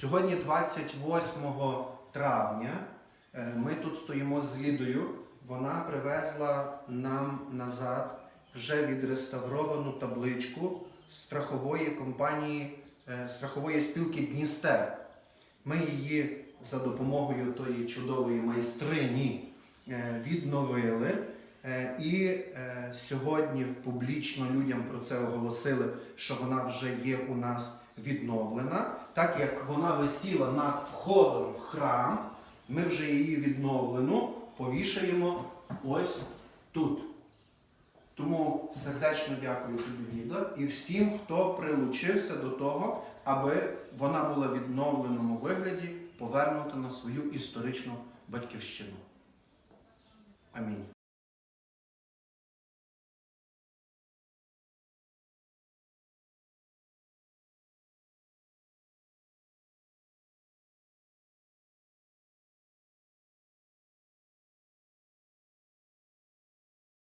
Сьогодні, 28 травня, е, ми тут стоїмо з Лідою. Вона привезла нам назад вже відреставровану табличку страхової компанії, е, страхової спілки Дністер. Ми її за допомогою тої чудової майстрині е, відновили. Е, І е, сьогодні публічно людям про це оголосили, що вона вже є у нас відновлена. Так як вона висіла над входом в храм, ми вже її відновлену повішаємо ось тут. Тому сердечно дякую тобі, Ліда, і всім, хто прилучився до того, аби вона була в відновленому вигляді повернута на свою історичну батьківщину.